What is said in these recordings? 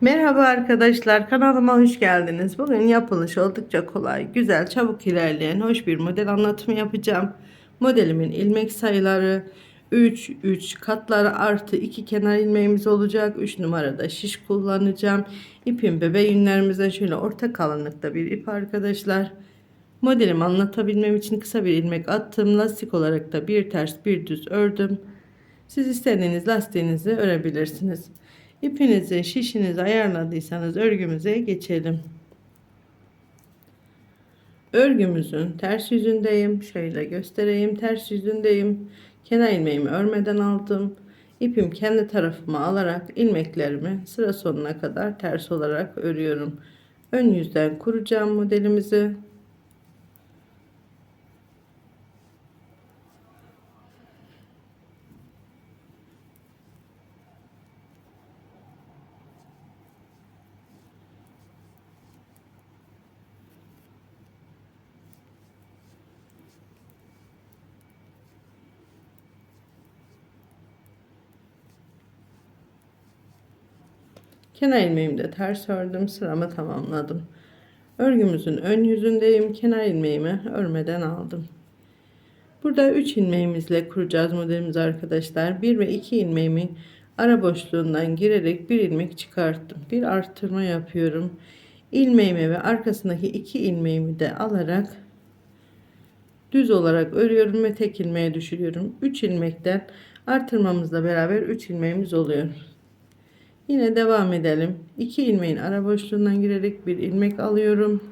Merhaba arkadaşlar kanalıma hoş geldiniz. Bugün yapılışı oldukça kolay, güzel, çabuk ilerleyen hoş bir model anlatımı yapacağım. Modelimin ilmek sayıları 3, 3 katları artı 2 kenar ilmeğimiz olacak. 3 numarada şiş kullanacağım. İpim bebe yünlerimize şöyle orta kalınlıkta bir ip arkadaşlar. Modelimi anlatabilmem için kısa bir ilmek attım. Lastik olarak da bir ters bir düz ördüm. Siz istediğiniz lastiğinizi örebilirsiniz. İpinizi, şişinizi ayarladıysanız örgümüze geçelim. Örgümüzün ters yüzündeyim. Şöyle göstereyim. Ters yüzündeyim. Kenar ilmeğimi örmeden aldım. İpim kendi tarafıma alarak ilmeklerimi sıra sonuna kadar ters olarak örüyorum. Ön yüzden kuracağım modelimizi. Kenar ilmeğimi de ters ördüm. Sıramı tamamladım. Örgümüzün ön yüzündeyim. Kenar ilmeğimi örmeden aldım. Burada 3 ilmeğimizle kuracağız modelimizi arkadaşlar. 1 ve 2 ilmeğimi ara boşluğundan girerek bir ilmek çıkarttım. Bir arttırma yapıyorum. İlmeğimi ve arkasındaki 2 ilmeğimi de alarak düz olarak örüyorum ve tek ilmeğe düşürüyorum. 3 ilmekten artırmamızla beraber 3 ilmeğimiz oluyor. Yine devam edelim. 2 ilmeğin ara boşluğundan girerek bir ilmek alıyorum.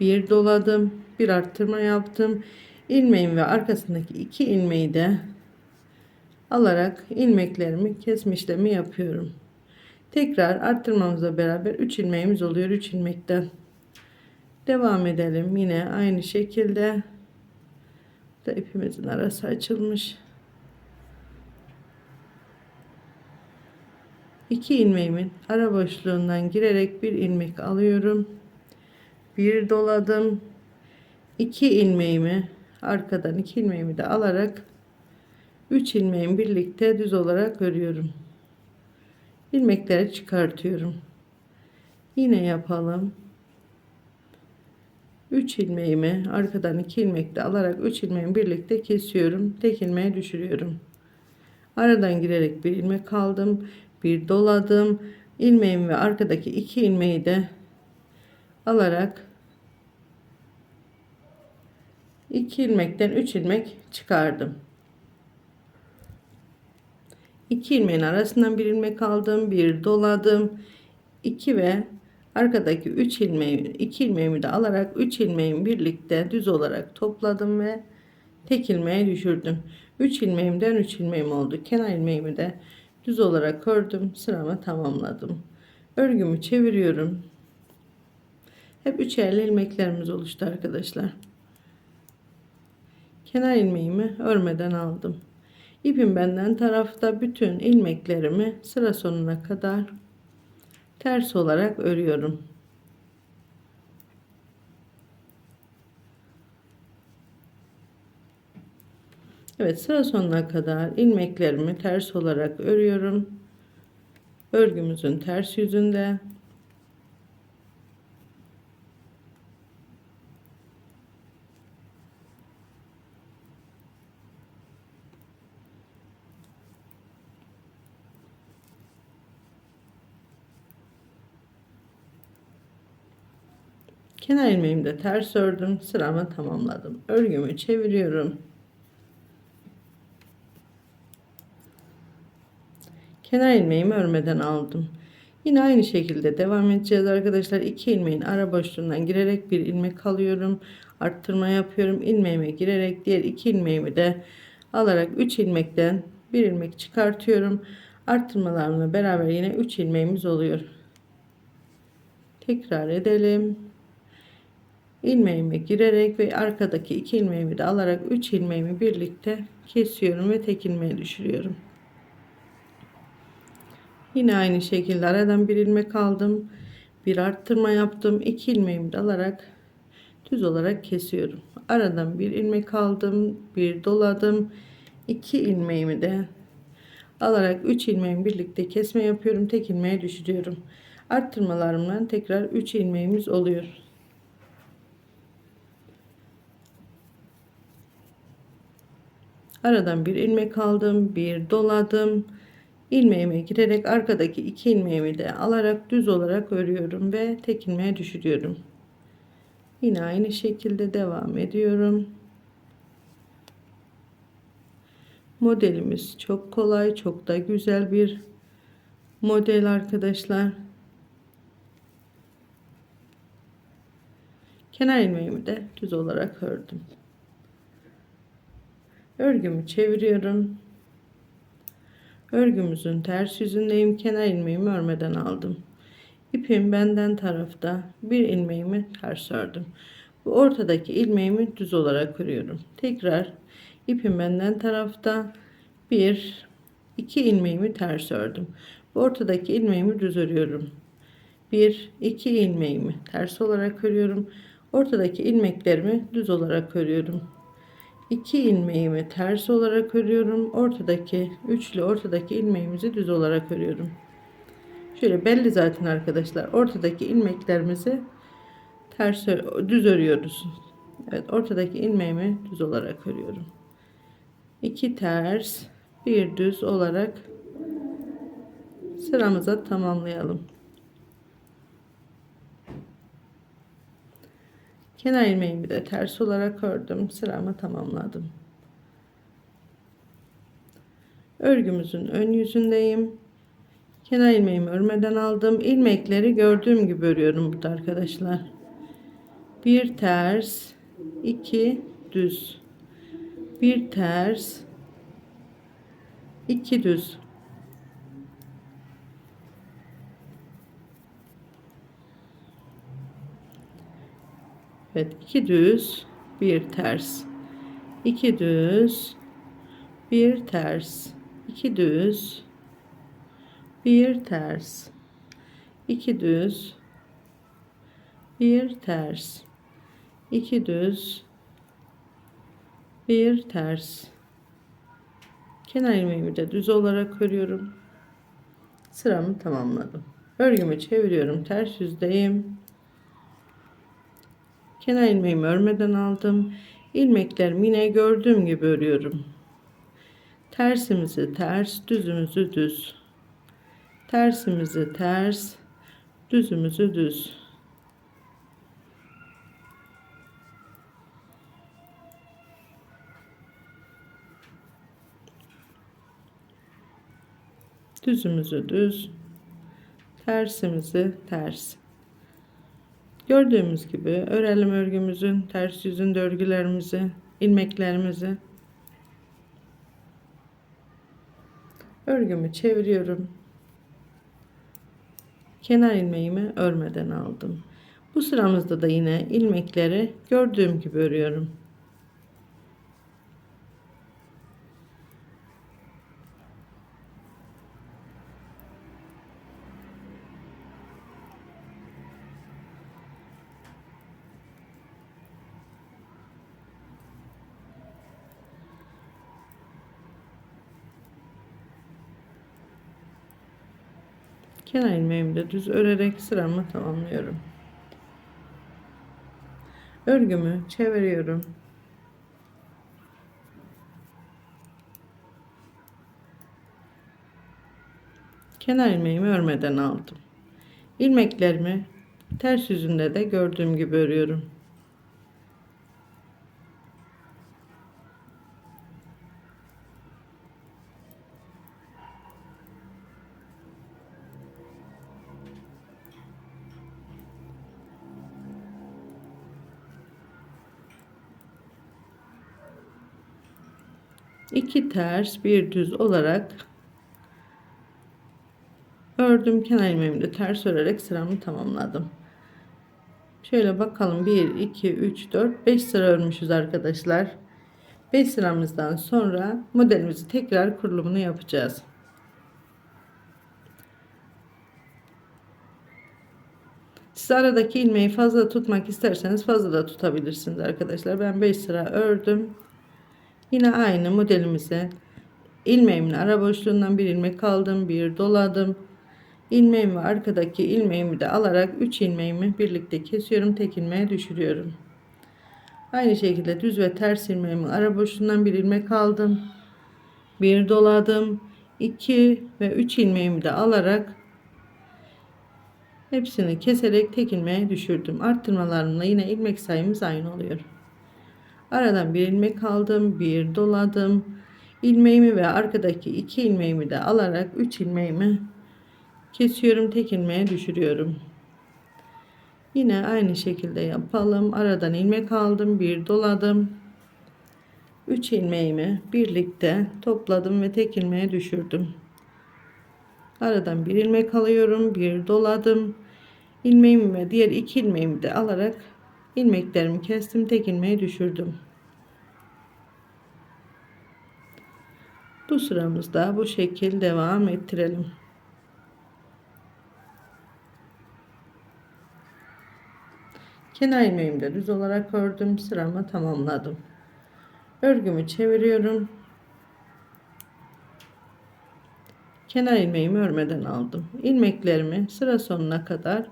Bir doladım. Bir arttırma yaptım. İlmeğim ve arkasındaki 2 ilmeği de alarak ilmeklerimi kesme işlemi yapıyorum. Tekrar arttırmamızla beraber 3 ilmeğimiz oluyor. 3 ilmekten. Devam edelim. Yine aynı şekilde da ipimizin arası açılmış. 2 ilmeğimin ara boşluğundan girerek bir ilmek alıyorum. Bir doladım. 2 ilmeğimi arkadan 2 ilmeğimi de alarak 3 ilmeğin birlikte düz olarak örüyorum. ilmekleri çıkartıyorum. Yine yapalım. 3 ilmeğimi arkadan 2 ilmek de alarak 3 ilmeğin birlikte kesiyorum. Tek ilmeğe düşürüyorum. Aradan girerek bir ilmek aldım bir doladım. ilmeğimi ve arkadaki iki ilmeği de alarak iki ilmekten üç ilmek çıkardım. İki ilmeğin arasından bir ilmek aldım, bir doladım. 2 ve arkadaki 3 ilmeği 2 ilmeğimi de alarak 3 ilmeğimi birlikte düz olarak topladım ve tek ilmeğe düşürdüm. 3 ilmeğimden 3 ilmeğim oldu. Kenar ilmeğimi de düz olarak ördüm sıramı tamamladım. Örgümü çeviriyorum. Hep üçerli ilmeklerimiz oluştu arkadaşlar. Kenar ilmeğimi örmeden aldım. İpim benden tarafta bütün ilmeklerimi sıra sonuna kadar ters olarak örüyorum Evet sıra sonuna kadar ilmeklerimi ters olarak örüyorum. Örgümüzün ters yüzünde. Kenar ilmeğimi de ters ördüm. Sıramı tamamladım. Örgümü çeviriyorum. Kenar ilmeğimi örmeden aldım. Yine aynı şekilde devam edeceğiz arkadaşlar. 2 ilmeğin ara boşluğundan girerek bir ilmek alıyorum. Arttırma yapıyorum. ilmeğime girerek diğer 2 ilmeğimi de alarak 3 ilmekten bir ilmek çıkartıyorum. Arttırmalarımla beraber yine 3 ilmeğimiz oluyor. Tekrar edelim. ilmeğime girerek ve arkadaki 2 ilmeğimi de alarak 3 ilmeğimi birlikte kesiyorum ve tek ilmeğe düşürüyorum. Yine aynı şekilde aradan bir ilmek aldım. Bir arttırma yaptım. 2 ilmeğimi de alarak düz olarak kesiyorum. Aradan bir ilmek aldım. Bir doladım. 2 ilmeğimi de alarak 3 ilmeğimi birlikte kesme yapıyorum. Tek ilmeğe düşürüyorum. Arttırmalarımla tekrar 3 ilmeğimiz oluyor. Aradan bir ilmek aldım, bir doladım. İlmeğime girerek arkadaki iki ilmeğimi de alarak düz olarak örüyorum ve tek ilmeğe düşürüyorum. Yine aynı şekilde devam ediyorum. Modelimiz çok kolay, çok da güzel bir model arkadaşlar. Kenar ilmeğimi de düz olarak ördüm. Örgümü çeviriyorum. Örgümüzün ters yüzündeyim. Kenar ilmeğimi örmeden aldım. İpim benden tarafta bir ilmeğimi ters ördüm. Bu ortadaki ilmeğimi düz olarak örüyorum. Tekrar ipim benden tarafta bir iki ilmeğimi ters ördüm. Bu ortadaki ilmeğimi düz örüyorum. Bir iki ilmeğimi ters olarak örüyorum. Ortadaki ilmeklerimi düz olarak örüyorum. 2 ilmeğimi ters olarak örüyorum. Ortadaki üçlü ortadaki ilmeğimizi düz olarak örüyorum. Şöyle belli zaten arkadaşlar. Ortadaki ilmeklerimizi ters düz örüyoruz. Evet, ortadaki ilmeğimi düz olarak örüyorum. 2 ters, bir düz olarak sıramıza tamamlayalım. Kenar ilmeğimi de ters olarak ördüm. Sıramı tamamladım. Örgümüzün ön yüzündeyim. Kenar ilmeğimi örmeden aldım. İlmekleri gördüğüm gibi örüyorum burada arkadaşlar. Bir ters, iki düz. Bir ters, iki düz. Evet, iki düz, bir ters. iki düz, bir ters. iki düz, bir ters. iki düz, bir ters. iki düz, bir ters. Kenar ilmeğimi de düz olarak örüyorum. Sıramı tamamladım. Örgümü çeviriyorum. Ters yüzdeyim. Kenar ilmeğimi örmeden aldım. İlmeklerimi yine gördüğüm gibi örüyorum. Tersimizi ters, düzümüzü düz. Tersimizi ters, düzümüzü düz. Düzümüzü düz, tersimizi ters. Gördüğümüz gibi örelim örgümüzün ters yüzünde örgülerimizi, ilmeklerimizi. Örgümü çeviriyorum. Kenar ilmeğimi örmeden aldım. Bu sıramızda da yine ilmekleri gördüğüm gibi örüyorum. Kenar ilmeğimi de düz örerek sıramı tamamlıyorum. Örgümü çeviriyorum. Kenar ilmeğimi örmeden aldım. İlmeklerimi ters yüzünde de gördüğüm gibi örüyorum. İki ters bir düz olarak ördüm. Kenar ilmeğimi de ters örerek sıramı tamamladım. Şöyle bakalım. 1 2 3 4 5 sıra örmüşüz arkadaşlar. 5 sıramızdan sonra modelimizi tekrar kurulumunu yapacağız. Siz aradaki ilmeği fazla tutmak isterseniz fazla da tutabilirsiniz arkadaşlar. Ben 5 sıra ördüm. Yine aynı modelimize ilmeğimin ara boşluğundan bir ilmek aldım, bir doladım. ilmeğimi arkadaki ilmeğimi de alarak 3 ilmeğimi birlikte kesiyorum. Tek ilmeğe düşürüyorum. Aynı şekilde düz ve ters ilmeğimi ara boşluğundan bir ilmek aldım. Bir doladım. 2 ve 3 ilmeğimi de alarak hepsini keserek tek ilmeğe düşürdüm. Arttırmalarımla yine ilmek sayımız aynı oluyor. Aradan bir ilmek aldım, bir doladım. ilmeğimi ve arkadaki iki ilmeğimi de alarak 3 ilmeğimi kesiyorum, tek ilmeğe düşürüyorum. Yine aynı şekilde yapalım. Aradan ilmek aldım, bir doladım. 3 ilmeğimi birlikte topladım ve tek ilmeğe düşürdüm. Aradan bir ilmek alıyorum, bir doladım. ilmeğimi ve diğer iki ilmeğimi de alarak ilmeklerimi kestim, tek ilmeğe düşürdüm. Bu sıramızda bu şekil devam ettirelim. Kenar ilmeğimi de düz olarak ördüm. Sıramı tamamladım. Örgümü çeviriyorum. Kenar ilmeğimi örmeden aldım. İlmeklerimi sıra sonuna kadar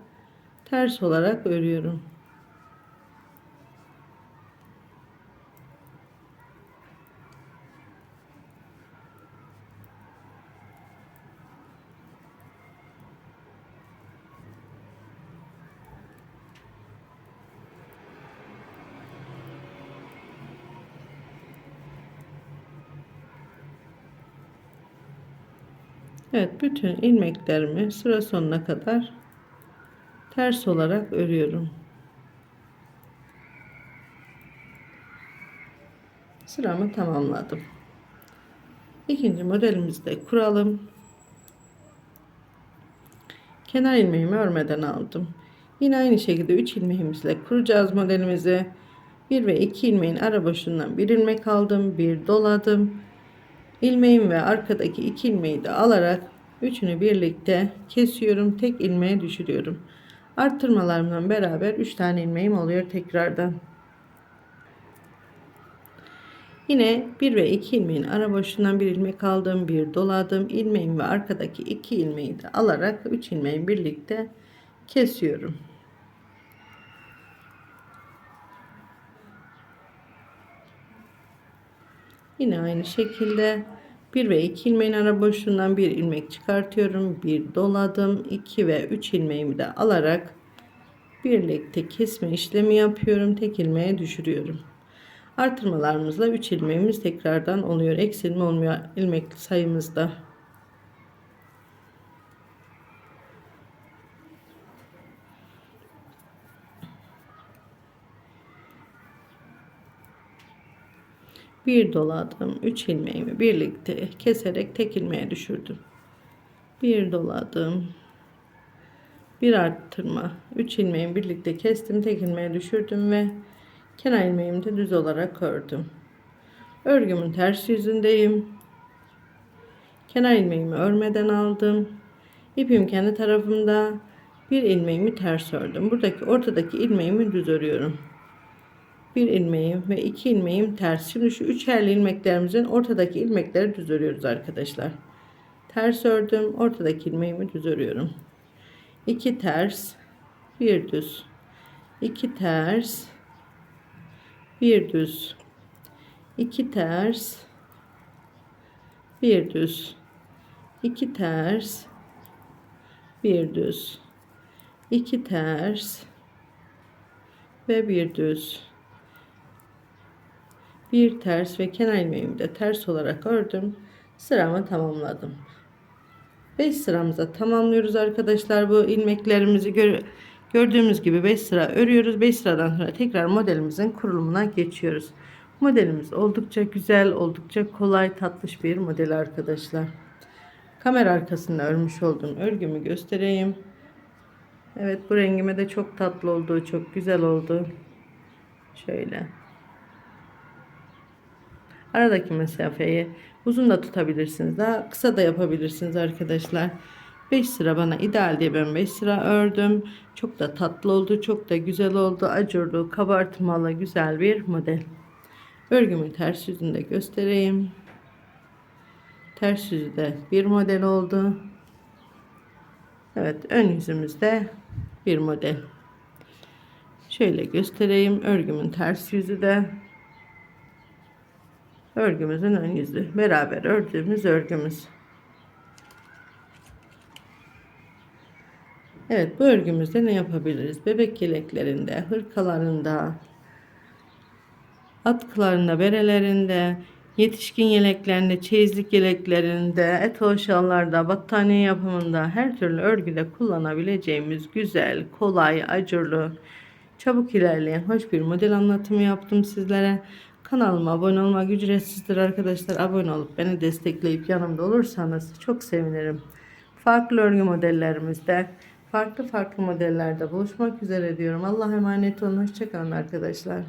ters olarak örüyorum. Evet bütün ilmeklerimi sıra sonuna kadar ters olarak örüyorum. Sıramı tamamladım. İkinci modelimizi de kuralım. Kenar ilmeğimi örmeden aldım. Yine aynı şekilde 3 ilmeğimizle kuracağız modelimizi. 1 ve 2 ilmeğin ara boşluğundan bir ilmek aldım, bir doladım ilmeğim ve arkadaki iki ilmeği de alarak üçünü birlikte kesiyorum. Tek ilmeğe düşürüyorum. Arttırmalarımla beraber 3 tane ilmeğim oluyor tekrardan. Yine 1 ve 2 ilmeğin ara boşluğundan bir ilmek aldım, bir doladım. ilmeğim ve arkadaki iki ilmeği de alarak 3 ilmeği birlikte kesiyorum. Yine aynı şekilde 1 ve 2 ilmeğin ara boşluğundan bir ilmek çıkartıyorum. Bir doladım. 2 ve 3 ilmeğimi de alarak birlikte kesme işlemi yapıyorum. Tek ilmeğe düşürüyorum. Artırmalarımızla 3 ilmeğimiz tekrardan oluyor. Eksilme olmuyor ilmek sayımızda. Bir doladım 3 ilmeğimi birlikte keserek tek ilmeğe düşürdüm. Bir doladım bir arttırma. 3 ilmeğimi birlikte kestim tek ilmeğe düşürdüm ve kenar ilmeğimi de düz olarak ördüm. Örgümün ters yüzündeyim. Kenar ilmeğimi örmeden aldım. İpim kendi tarafımda. Bir ilmeğimi ters ördüm. Buradaki ortadaki ilmeğimi düz örüyorum bir ilmeğim ve iki ilmeğim ters. Şimdi şu üçerli ilmeklerimizin ortadaki ilmekleri düz örüyoruz arkadaşlar. Ters ördüm. Ortadaki ilmeğimi düz örüyorum. 2 ters, bir düz. 2 ters, bir düz. 2 ters, bir düz. 2 ters, bir düz. 2 ters ve bir düz bir ters ve kenar ilmeğimi de ters olarak ördüm. Sıramı tamamladım. 5 sıramıza tamamlıyoruz arkadaşlar. Bu ilmeklerimizi gör gördüğümüz gibi 5 sıra örüyoruz. 5 sıradan sonra tekrar modelimizin kurulumuna geçiyoruz. Modelimiz oldukça güzel, oldukça kolay, tatlış bir model arkadaşlar. Kamera arkasında örmüş olduğum örgümü göstereyim. Evet bu rengime de çok tatlı oldu, çok güzel oldu. Şöyle. Aradaki mesafeyi uzun da tutabilirsiniz. Daha kısa da yapabilirsiniz arkadaşlar. 5 sıra bana ideal diye ben 5 sıra ördüm. Çok da tatlı oldu. Çok da güzel oldu. Acurlu, kabartmalı güzel bir model. Örgümün ters yüzünde göstereyim. Ters yüzü de bir model oldu. Evet ön yüzümüzde bir model. Şöyle göstereyim. Örgümün ters yüzü de örgümüzün ön yüzü. Beraber ördüğümüz örgümüz. Evet bu örgümüzde ne yapabiliriz? Bebek yeleklerinde, hırkalarında, atkılarında, berelerinde, yetişkin yeleklerinde, çeyizlik yeleklerinde, eto şallarda, battaniye yapımında her türlü örgüde kullanabileceğimiz güzel, kolay, acırlı, çabuk ilerleyen hoş bir model anlatımı yaptım sizlere. Kanalıma abone olmak ücretsizdir arkadaşlar. Abone olup beni destekleyip yanımda olursanız çok sevinirim. Farklı örgü modellerimizde, farklı farklı modellerde buluşmak üzere diyorum. Allah'a emanet olun. Hoşçakalın arkadaşlar.